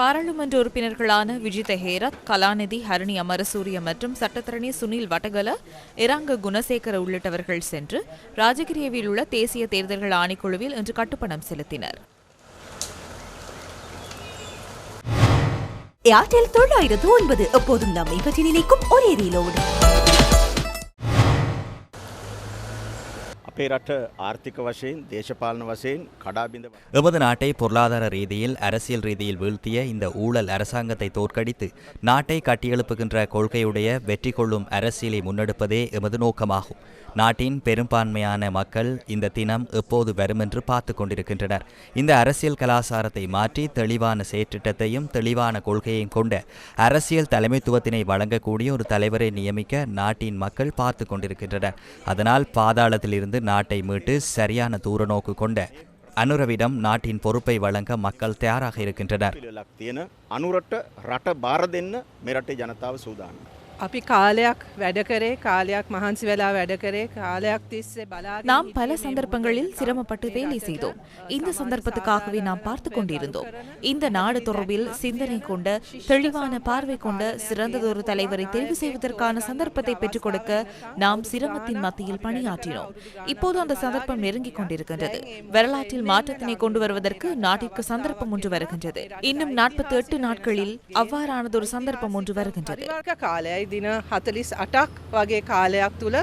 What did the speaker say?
பாராளுமன்ற உறுப்பினர்களான விஜித ஹேரத் கலாநிதி ஹரணி அமரசூரிய மற்றும் சட்டத்தரணி சுனில் வட்டகல இராங்க குணசேகர உள்ளிட்டவர்கள் சென்று ராஜகிரியவில் உள்ள தேசிய தேர்தல்கள் ஆணைக்குழுவில் இன்று கட்டுப்பணம் செலுத்தினர். ஏர்டெல் தொள்ளாயிரத்து ஒன்பது எப்போதும் நம்மை பற்றி நினைக்கும் ஒரே ரீலோடு. අපේ රට ආර්ථික වශයෙන් දේශපාලන වශයෙන් කඩාබිඳ எமது நாட்டை பொருளாதார ரீதியில் அரசியல் ரீதியில் வீழ்த்திய இந்த ஊழல் அரசாங்கத்தை தோற்கடித்து நாட்டை கட்டியெழுப்புகின்ற கொள்கையுடைய வெற்றி கொள்ளும் அரசியலை முன்னெடுப்பதே எமது நோக்கமாகும் நாட்டின் பெரும்பான்மையான மக்கள் இந்த தினம் எப்போது வரும் என்று பார்த்து கொண்டிருக்கின்றனர் இந்த அரசியல் கலாசாரத்தை மாற்றி தெளிவான செயற்றிட்டத்தையும் தெளிவான கொள்கையையும் கொண்ட அரசியல் தலைமைத்துவத்தினை வழங்கக்கூடிய ஒரு தலைவரை நியமிக்க நாட்டின் மக்கள் பார்த்து கொண்டிருக்கின்றனர் அதனால் பாதாளத்திலிருந்து நாட்டை மீட்டு சரியான தூர நோக்கு கொண்ட அனுரவிடம் நாட்டின் பொறுப்பை வழங்க மக்கள் தயாராக இருக்கின்றனர். அனுரட்ட ரட்ட பாரதென்ன மிரட்டை ஜனதாவை சூதான අපි කාලයක් වැඩ කරේ කාලයක් මහන්සි වෙලා වැඩ කරේ කාලයක් තිස්සේ බලා நாம் பல சந்தர்ப்பங்களில் சிரமப்பட்டு வேலை செய்தோம் இந்த சந்தர்ப்பத்துக்காகவே நாம் பார்த்து கொண்டிருந்தோம் இந்த நாடு தொடர்பில் சிந்தனை கொண்ட தெளிவான பார்வை கொண்ட சிறந்ததொரு தலைவரை தெரிவு செய்வதற்கான சந்தர்ப்பத்தை பெற்றுக் கொடுக்க நாம் சிரமத்தின் மத்தியில் பணியாற்றினோம் இப்போது அந்த சந்தர்ப்பம் நெருங்கிக் கொண்டிருக்கின்றது வரலாற்றில் மாற்றத்தினை கொண்டு வருவதற்கு நாட்டிற்கு சந்தர்ப்பம் ஒன்று வருகின்றது இன்னும் நாற்பத்தி எட்டு நாட்களில் அவ்வாறானதொரு சந்தர்ப்பம் ஒன்று வருகின்றது පරිවර්ක කාලයයි දින 48ක් වගේ කාලයක් තුල